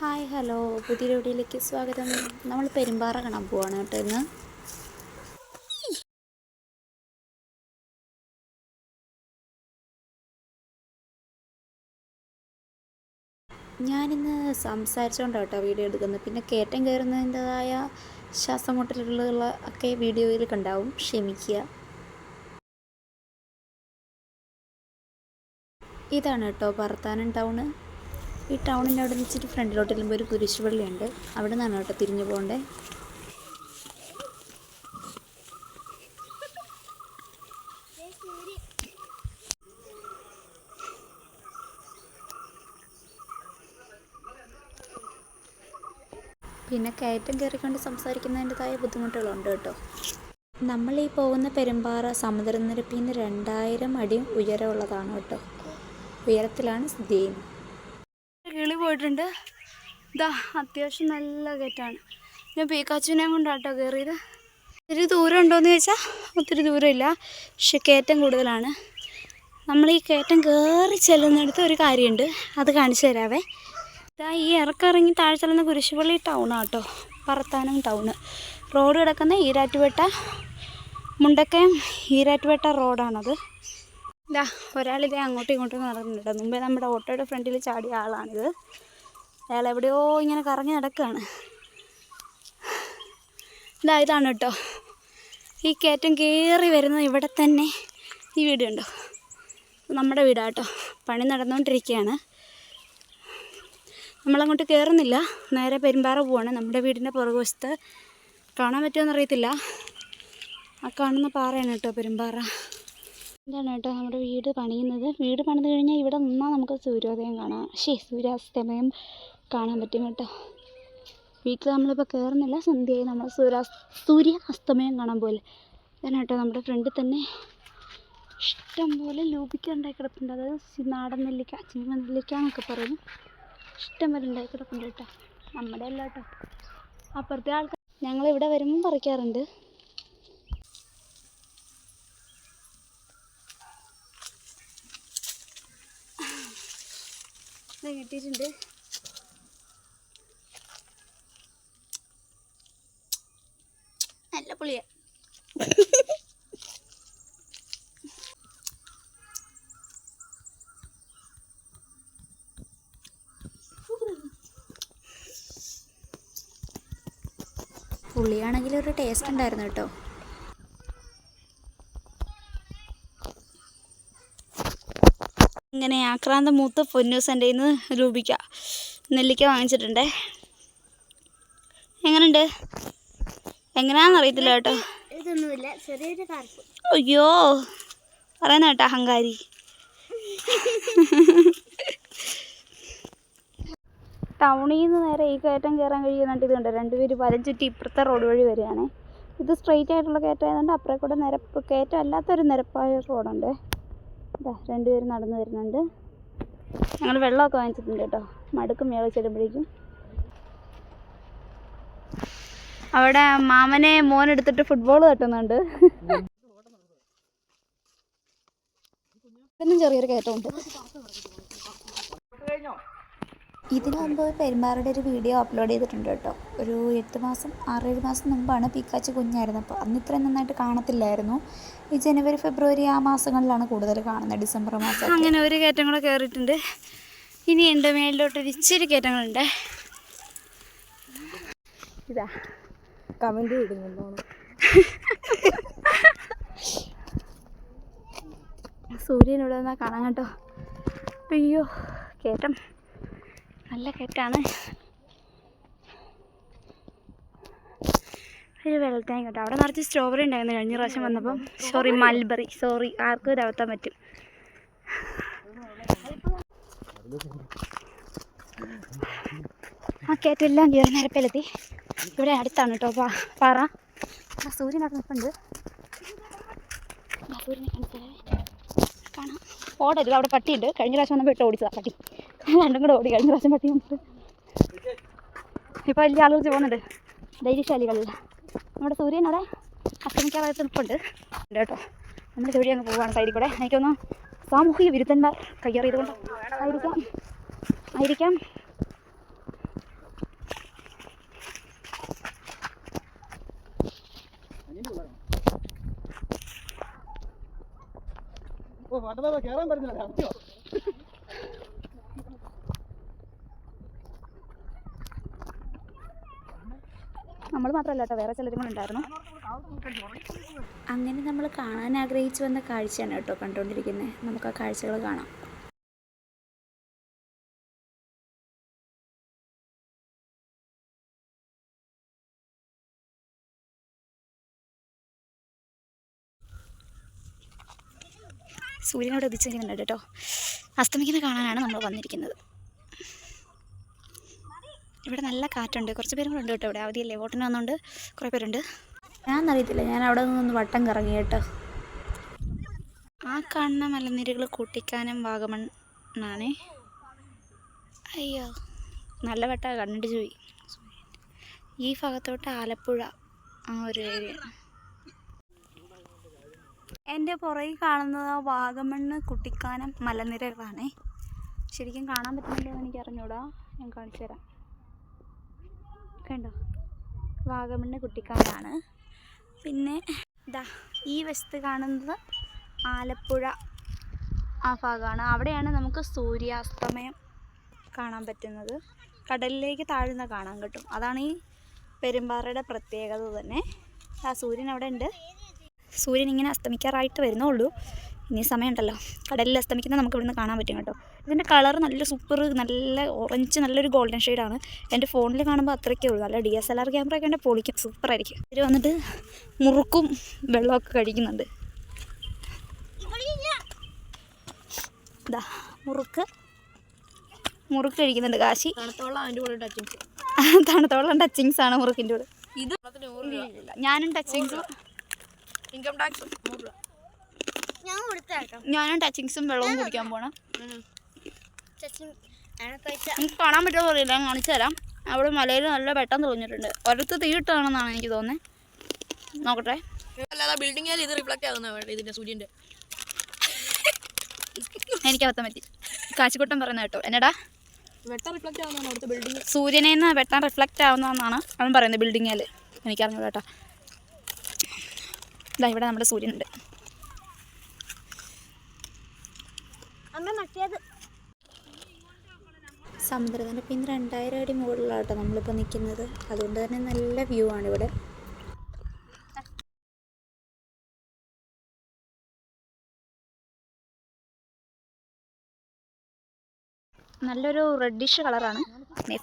Hi hello. പുതിയ വീഡിയോയിലേക്ക് സ്വാഗതം. നമ്മൾ പെരുമ്പാറ കാണാൻ പോവാണ് കേട്ടോ ഇന്ന്. ഞാനിന്ന് സംസാരിച്ചുകൊണ്ടാണ് കേട്ടോ വീഡിയോ എടുക്കുന്നത്. പിന്നെ കയറ്റം കയറുന്നതിന്റെതായ ശ്വാസം മുട്ടലുകളുള്ള ഒക്കെ വീഡിയോയിൽ കണ്ടാവും. ക്ഷമിക്കുക. ഇതാണ് കേട്ടോ ഭർത്താനം ടൗണ്. ഈ ടൗണിന്റെ അവിടെ നിന്ന് ഇച്ചിരി ഫ്രണ്ടിലോട്ട് ചെല്ലുമ്പോൾ ഒരു കുരിശുപള്ളിയുണ്ട്. അവിടെ നിന്നാണ് കേട്ടോ തിരിഞ്ഞു പോകണ്ടേ. പിന്നെ കയറ്റം കയറിക്കൊണ്ട് സംസാരിക്കുന്നതിന്റെതായ ബുദ്ധിമുട്ടുകളുണ്ട് കേട്ടോ. നമ്മൾ ഈ പോകുന്ന പെരുമ്പാറ സമുദ്രനിരപ്പിൽ നിന്ന് രണ്ടായിരം അടി ഉയരമുള്ളതാണ് കേട്ടോ. ഉയരത്തിലാണ് സ്ഥിതി ചെയ്യുന്നത്. പോയിട്ടുണ്ട്. ഇതാ അത്യാവശ്യം നല്ല കയറ്റാണ് ഞാൻ പീക്കാച്ചുവിനെ കൊണ്ടാട്ടോ കയറിയത് ഒത്തിരി ദൂരം ഉണ്ടോയെന്ന് ചോദിച്ചാൽ ഒത്തിരി ദൂരമില്ല. പക്ഷെ കയറ്റം കൂടുതലാണ്. നമ്മൾ ഈ കയറ്റം കയറി ചെല്ലുന്നിടത്ത് ഒരു കാര്യമുണ്ട്. അത് കാണിച്ചു തരാവേ. ഇതാ ഈ ഇറക്കിറങ്ങി താഴെ ചെല്ലുന്ന കുരിശുപള്ളി ടൗണാണ് കേട്ടോ പറത്താനം ടൗണ് റോഡ് കിടക്കുന്ന ഈരാറ്റുപേട്ട മുണ്ടക്കയം ഈരാറ്റുപേട്ട റോഡാണത്. ഇതാ ഒരാളിതേ അങ്ങോട്ടും ഇങ്ങോട്ടും നടക്കുന്നുണ്ട് മുമ്പേ നമ്മുടെ ഓട്ടോയുടെ ഫ്രണ്ടിൽ ചാടിയ ആളാണിത്. അയാൾ എവിടെയോ ഇങ്ങനെ കറങ്ങി നടക്കുകയാണ് ഇതാ ഇതാണ് കേട്ടോ ഈ കയറ്റം കയറി വരുന്നത് ഇവിടെ തന്നെ ഈ വീടുണ്ടോ നമ്മുടെ നമ്മുടെ വീടാട്ടോ പണി നടന്നുകൊണ്ടിരിക്കുകയാണ് നമ്മളങ്ങോട്ട് കയറുന്നില്ല നേരെ പെരുമ്പാറ പോവാണ്. നമ്മുടെ വീടിന്റെ പുറകുവശത്ത്. കാണാൻ പറ്റുമോ അറിയത്തില്ല. ആ കാണുന്ന പാറയാണ് കേട്ടോ പെരുമ്പാറ. എന്താണ് കേട്ടോ നമ്മുടെ വീട് പണിയുന്നത്. വീട് പണിത് കഴിഞ്ഞാൽ ഇവിടെ നിന്നാൽ നമുക്ക് സൂര്യോദയം കാണാം. ശേ സൂര്യാസ്തമയം. കാണാൻ പറ്റും കേട്ടോ. വീട്ടിൽ നമ്മളിപ്പോൾ കയറുന്നില്ല സന്ധ്യയായി നമ്മൾ സൂര്യാ സൂര്യ അസ്തമയം കാണാൻ പോലെ അതാണ് കേട്ടോ നമ്മുടെ ഫ്രണ്ടിൽ തന്നെ ഇഷ്ടം പോലെ ലൂപിക്ക കിടപ്പുണ്ട് അതായത് നാടൻ നെല്ലിക്ക ചീമ നെല്ലിക്ക എന്നൊക്കെ പറയുന്നു. ഇഷ്ടം പോലെ ഉണ്ടായി കിടപ്പുണ്ട് കേട്ടോ. നമ്മുടെ അല്ല കേട്ടോ. അപ്പുറത്തെ ആൾക്കാർ ഞങ്ങളിവിടെ വരുമ്പം പറിക്കാറുണ്ട്. കിട്ടിയിട്ടുണ്ട് നല്ല പുളിയ. പുളിയാണെങ്കിൽ ഒരു ടേസ്റ്റ് ഉണ്ടായിരുന്നു കേട്ടോ. ഇങ്ങനെ ആക്രാന്ത മൂത്ത് പൊന്നൂസന്റെ നിന്ന് രൂപിക്ക നെല്ലിക്ക വാങ്ങിച്ചിട്ടുണ്ടേ. എങ്ങനെയുണ്ട് എങ്ങനെയാണെന്ന് അറിയത്തില്ല കേട്ടോ. ഇതൊന്നുമില്ല. ചെറിയൊരു അയ്യോ പറയുന്ന കേട്ടോ അഹങ്കാരി. ടൗണിൽ നിന്ന് നേരെ ഈ കയറ്റം കയറാൻ കഴിയുന്നുണ്ട് ഇതുണ്ട്. രണ്ടുപേര് ചുറ്റി ഇപ്പുറത്തെ റോഡ് വഴി വരികയാണ്. ഇത് സ്ട്രെയിറ്റ് ആയിട്ടുള്ള കയറ്റം ആയതുകൊണ്ട് അപ്പുറേ കൂടെ നിരപ്പ് കയറ്റം അല്ലാത്തൊരു നിരപ്പായ റോഡുണ്ട്. ഇതാ രണ്ടുപേരും നടന്നു വരുന്നുണ്ട്. ഞങ്ങൾ വെള്ളമൊക്കെ വാങ്ങിച്ചിട്ടുണ്ട് കേട്ടോ. മടുക്കും മേളിച്ചിടുമ്പോഴേക്കും ചെല്ലുമ്പോഴേക്കും. അവിടെ മാമനെ മോൻ എടുത്തിട്ട് ഫുട്ബോൾ തട്ടുന്നുണ്ട്. ചെറിയൊരു കയറ്റമുണ്ട്. ഇതിനു മുമ്പ് പെരുമ്പാറയുടെ ഒരു വീഡിയോ അപ്ലോഡ് ചെയ്തിട്ടുണ്ട് കേട്ടോ. ഒരു എട്ട് മാസം ആറേഴ് മാസം മുമ്പാണ് പിക്കാച്ച് കുഞ്ഞായിരുന്നു അപ്പോൾ അന്ന് ഇത്രയും നന്നായിട്ട് കാണത്തില്ലായിരുന്നു. ഈ ജനുവരി ഫെബ്രുവരി ആ മാസങ്ങളിലാണ് കൂടുതൽ കാണുന്നത് ഡിസംബർ മാസം. അങ്ങനെ ഒരു കയറ്റം കൂടെ കയറിയിട്ടുണ്ട് ഇനി എന്റെ മേലിലോട്ട് ഒരു ഇച്ചിരി കയറ്റങ്ങളുണ്ട്. ഇതാ. കമന്റ് ഇടുന്നുണ്ടോ കാണാൻ കേട്ടോ അയ്യോ കയറ്റം നല്ല കയറ്റാണ് ഒരു വെള്ളത്താൻ കേട്ടോ. അവിടെ നിറച്ച് സ്ട്രോബെറി ഉണ്ടായിരുന്നു കഴിഞ്ഞ പ്രാവശ്യം വന്നപ്പം. സോറി മൽബറി സോറി ആർക്കും ഇതാവത്താൻ പറ്റും. ആ കയറ്റം എല്ലാം കയറി നിരപ്പിലെത്തി. ഇവിടെ അടുത്താണ് കേട്ടോ. പാ പാറ. ആ സൂര്യൻ കാണിച്ചാലേ കാണാം. ഓടരുത് അവിടെ പട്ടിയുണ്ട്. കഴിഞ്ഞ പ്രാവശ്യം വന്നപ്പോൾ ഇട്ട് ഓടിച്ചതാ പട്ടി. രണ്ടും കൂടെ ഓടി കഴിഞ്ഞ പ്രാവശ്യം പട്ടി വന്നിട്ട്. ഇപ്പോൾ വലിയ ആളുകൾ പോകുന്നുണ്ട്. ധൈര്യശാലികളില്ല നമ്മുടെ സൂര്യൻ അവിടെ അസ്തമിക്കാറായിട്ട് നിൽപ്പുണ്ട് കേട്ടോ. നമ്മൾ ജോലി അങ്ങ് പോവുകയാണ് സൈഡിൽ കൂടെ. എനിക്കൊന്ന് സാമൂഹിക വിരുദ്ധന്മാർ കയ്യേറിയത് കൊണ്ട് ആയിരിക്കാം. ആയിരിക്കാം. കേറാൻ പറ്റുന്നില്ല അറിയോ നമ്മൾ മാത്രമല്ല കേട്ടോ വേറെ ചിലരും കൂടെ ഉണ്ടായിരുന്നു. അങ്ങനെ നമ്മൾ കാണാൻ ആഗ്രഹിച്ചു വന്ന കാഴ്ചയാണ് കേട്ടോ കണ്ടുകൊണ്ടിരിക്കുന്നത് നമുക്ക് ആ കാഴ്ചകൾ കാണാം. സൂര്യനോട് ഉദിച്ചിരിക്കുന്നുണ്ട് കേട്ടോ അസ്തമിക്കുന്ന കാണാനാണ് നമ്മൾ വന്നിരിക്കുന്നത്. ഇവിടെ നല്ല കാറ്റുണ്ട്. കുറച്ച് പേരും കൂടെ ഉണ്ട് കേട്ടോ ഇവിടെ. അവധിയല്ലേ? വോട്ടിന് വന്നുകൊണ്ട് കുറേ പേരുണ്ട്. ഞാനറിയത്തില്ല. ഞാൻ അവിടെ നിന്നൊന്ന് വട്ടം കറങ്ങി കേട്ടോ ആ കാണുന്ന മലനിരകൾ കൂട്ടിക്കാനം വാഗമണ്ണാണേ. അയ്യോ. നല്ല വട്ട. കണ്ടിട്ട് പോയി. ഈ ഭാഗത്തോട്ട് ആലപ്പുഴ ആ ഒരു ഏരിയ. എന്റെ പുറകിൽ കാണുന്നത് വാഗമണ്ണ് കുട്ടിക്കാനം മലനിരകളാണേ. ശരിക്കും കാണാൻ പറ്റുന്നുണ്ടോ എന്ന് എനിക്ക് അറിഞ്ഞൂടാ. ഞാൻ കാണിച്ചു തരാം. കണ്ടോ? വാഗമണ്ണ് കുട്ടിക്കാനാണ്. പിന്നെ ഇതാ ഈ വശത്ത് കാണുന്നത് ആലപ്പുഴ ആ ഭാഗമാണ്. അവിടെയാണ് നമുക്ക് സൂര്യാസ്തമയം കാണാൻ പറ്റുന്നത്. കടലിലേക്ക് താഴ്ന്ന കാണാൻ കിട്ടും. അതാണ് ഈ പെരുമ്പാറയുടെ പ്രത്യേകത തന്നെ. ആ സൂര്യൻ അവിടെ ഉണ്ട്. സൂര്യൻ ഇങ്ങനെ അസ്തമിക്കാറായിട്ട് വരുന്നുള്ളൂ ഇനി സമയമുണ്ടല്ലോ. കടലിൽ അസ്തമിക്കുന്ന നമുക്ക് ഇവിടുന്ന് കാണാൻ പറ്റും കേട്ടോ. ഇതിന്റെ കളർ നല്ല സൂപ്പർ നല്ല ഓറഞ്ച് നല്ലൊരു ഗോൾഡൻ ഷെയ്ഡാണ് എന്റെ ഫോണിൽ കാണുമ്പോൾ അത്രയ്ക്കേ ഉള്ളൂ. നല്ല D S L R camera ഒക്കെ ഉണ്ട് പൊളിക്കും. സൂപ്പറായിരിക്കും ഇവർ വന്നിട്ട് മുറുക്കും വെള്ളമൊക്കെ കഴിക്കുന്നുണ്ട് ഇതാ മുറുക്ക്. മുറുക്ക് കഴിക്കുന്നുണ്ട് കാശി. തണുത്തോളം ടച്ചിങ്സ് ആണ് മുറുക്കിന്റെ കൂടെ. ഇത് ഞാനും ടച്ചിങ്സും ഇൻകം ടാക്സ് ഞാൻ കൊടുത്തേക്കാം ഞാനും ടച്ചിങ്സും വെള്ളവും കുടിക്കാൻ പോണം. എനിക്ക് കാണാൻ പറ്റുമോ അറിയില്ല ഞാൻ കാണിച്ചു തരാം. അവിടെ മലയിൽ നല്ല വെട്ടം തോന്നിയിട്ടുണ്ട് ഒരിടത്ത് തീയിട്ടാണെന്നാണ് എനിക്ക് തോന്നുന്നത്. നോക്കട്ടെ. അല്ലാതെ ബിൽഡിംഗിൽ ഇത് റിഫ്ലക്റ്റ് ആകുന്ന ഇതിന്റെ സൂര്യന്റെ. എനിക്ക് അബദ്ധം പറ്റി. കാശിക്കൂട്ടം പറയുന്നത് കേട്ടോ. എന്നടാ? സൂര്യനെ റിഫ്ലക്ട് ആകുന്നതാണ് അവിടുത്തെ ബിൽഡിംഗ് സൂര്യനിൽ നിന്ന് വെട്ടം റിഫ്ലക്റ്റ് ആവുന്നതെന്നാണ് അവൻ പറയുന്നത് ബിൽഡിങ്ങിൽ എനിക്കറിഞ്ഞു കേട്ടോ. ഇതാ ഇവിടെ നമ്മുടെ സൂര്യനുണ്ട്. സമുദ്രത്തിന്റെ പിന്നെ രണ്ടായിരം അടി മുകളിലാണ് കേട്ടോ നമ്മളിപ്പോൾ നിൽക്കുന്നത് അതുകൊണ്ട് തന്നെ നല്ല വ്യൂ ആണ് ഇവിടെ. നല്ലൊരു റെഡിഷ് കളറാണ്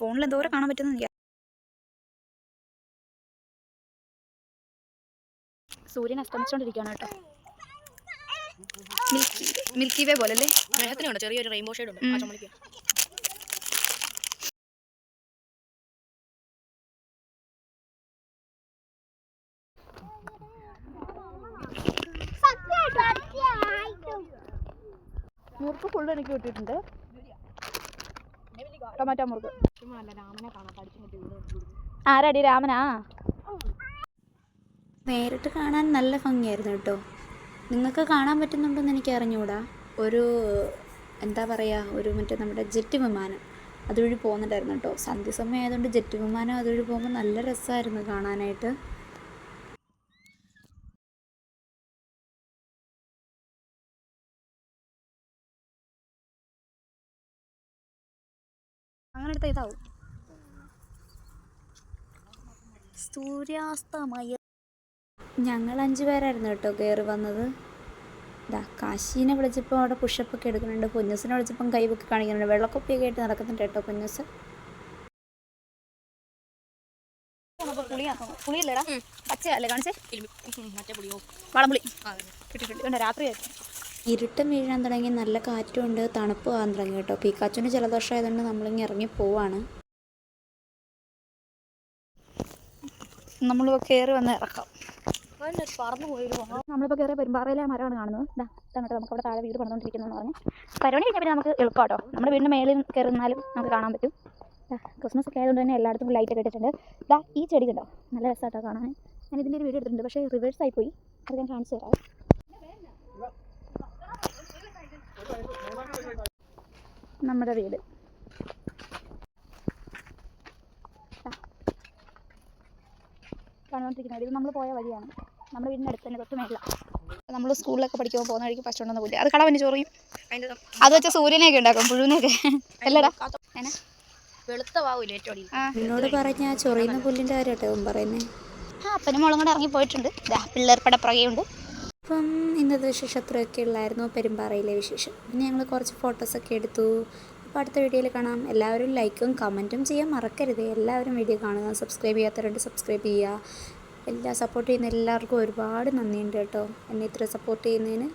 ഫോണിൽ എന്തോരം കാണാൻ പറ്റുന്ന സൂര്യൻ അസ്തമിച്ചുകൊണ്ടിരിക്കുകയാണ് കേട്ടോ. മിൽക്കി വേ പോലെ അല്ലേ? മേഘത്തിനുണ്ട് ചെറിയൊരു റെയിൻബോ ഷെയ്ഡ് ഉണ്ട് ആ ചുമലിക്ക് മുറുക്ക് ഫുള്ള് എനിക്ക് കിട്ടിയിട്ടുണ്ട്. ടൊമാറ്റോ മുറുക്ക്. ആരടി രാമനാ? നേരിട്ട് കാണാൻ നല്ല ഭംഗിയായിരുന്നു കേട്ടോ. നിങ്ങൾക്ക് കാണാൻ പറ്റുന്നുണ്ടോയെന്ന് എനിക്ക് അറിഞ്ഞുകൂടാ. ഒരു എന്താ പറയുക ഒരു മറ്റേ നമ്മുടെ ജെറ്റ് വിമാനം. അതുവഴി പോകുന്നുണ്ടായിരുന്നു കേട്ടോ. സന്ധ്യസമയം ആയതുകൊണ്ട് ജെറ്റ് വിമാനം അതുവഴി പോകുമ്പോൾ നല്ല രസമായിരുന്നു കാണാനായിട്ട്. അങ്ങനെ എടുത്ത ഇതാവും. സൂര്യാസ്തമയ. ഞങ്ങൾ അഞ്ച് പേരായിരുന്നു കേട്ടോ കയറി വന്നത്. ഇതാ കാശീനെ വിളിച്ചപ്പോൾ അവിടെ പുഷപ്പ് ഒക്കെ എടുക്കുന്നുണ്ട്. പൊന്നൂസിനെ വിളിച്ചപ്പം കൈവൊക്കെ കാണിക്കുന്നുണ്ട്. വെള്ളക്കൊപ്പിയൊക്കെ ആയിട്ട് നടക്കുന്നുണ്ട് കേട്ടോ പൊന്നൂസ്. പുളിയല്ലേടാ. പച്ചയല്ലേ കാണിച്ചേ? വളംപുളി. കിട്ടിയിട്ടുണ്ട് ഇരുട്ടം വീഴാൻ തുടങ്ങി. നല്ല കാറ്റും ഉണ്ട് തണുപ്പ് ആകാൻ തുടങ്ങി കേട്ടോ. പീക്കാച്ചുവിന് ജലദോഷമായതുകൊണ്ട് നമ്മളിങ്ങനെ ഇറങ്ങി പോവാണ്. നമ്മൾ കയറി വന്ന് ഇറക്കാം. നമ്മളിപ്പോൾ കയറിയ പെരുമ്പാറയിലെ മരമാണ് കാണുന്നത്. ഇതാ നമുക്ക് അവിടെ താഴെ വീട് പണിതുകൊണ്ടിരിക്കുന്നതെന്ന് പറഞ്ഞ്. പരിപാടി കഴിഞ്ഞാൽ പിന്നെ നമുക്ക് എളുപ്പമാട്ടോ കേട്ടോ നമ്മുടെ വീടിന്റെ മേലിൽ കയറുന്നാലും നമുക്ക് കാണാൻ പറ്റും. ദാ ക്രിസ്മസ് ഒക്കെ ആയതുകൊണ്ട് തന്നെ എല്ലായിടത്തും ലൈറ്റ് ഒക്കെ ഇട്ടിട്ടുണ്ട്. ദാ ഈ ചെടി കണ്ടോ? നല്ല രസമായിട്ടോ കാണാൻ. ഞാൻ ഇതിന്റെ ഒരു വീഡിയോ എടുത്തിട്ടുണ്ട് പക്ഷേ റിവേഴ്സ് ആയി പോയി. അത് ഞാൻ കാണിച്ചു തരാം. നമ്മുടെ വീട്. കാണുകൊണ്ടിരിക്കുന്നത് ഇത് നമ്മൾ പോയ വഴിയാണ്. നമ്മുടെ വീടിന്റെ അടുത്ത് തന്നെ തൊട്ട് നമ്മൾ സ്കൂളിലൊക്കെ പഠിക്കുമ്പോൾ പോകുന്ന വഴിക്ക് പശുണ്ടെന്ന് പോലെ അത് കളവന് ചൊറിയും ചോറിയും അത് വെച്ച സൂര്യനെയൊക്കെ ഉണ്ടാക്കും പുഴുവിനെയൊക്കെ. അല്ലടാ. നിന്നോട് പറഞ്ഞ ആ ചൊറിയുന്ന പുല്ലിന്റെ കാര്യം കേട്ടോ ഇവൻ പറയുന്നത് ആ അപ്പനും മോളും കൂടെ ഇറങ്ങി പോയിട്ടുണ്ട് ദാ പിള്ളേർ പടപ്പുറകെയുണ്ട് അപ്പം ഇന്നത്തെ വിശേഷം അത്രയൊക്കെ ഉള്ളായിരുന്നു. പെരുമ്പാറയിലെ വിശേഷം. പിന്നെ ഞങ്ങൾ കുറച്ച് ഫോട്ടോസൊക്കെ എടുത്തു. അപ്പോൾ അടുത്ത വീഡിയോയിൽ കാണാം. എല്ലാവരും ലൈക്കും കമന്റും ചെയ്യാൻ മറക്കരുത്. എല്ലാവരും വീഡിയോ കാണുക സബ്സ്ക്രൈബ് ചെയ്യാത്തവരുണ്ട് സബ്സ്ക്രൈബ് ചെയ്യുക. എല്ലാ സപ്പോർട്ട് ചെയ്യുന്ന എല്ലാവർക്കും ഒരുപാട് നന്ദിയുണ്ട് കേട്ടോ. എന്നെ ഇത്ര സപ്പോർട്ട് ചെയ്യുന്നതിന്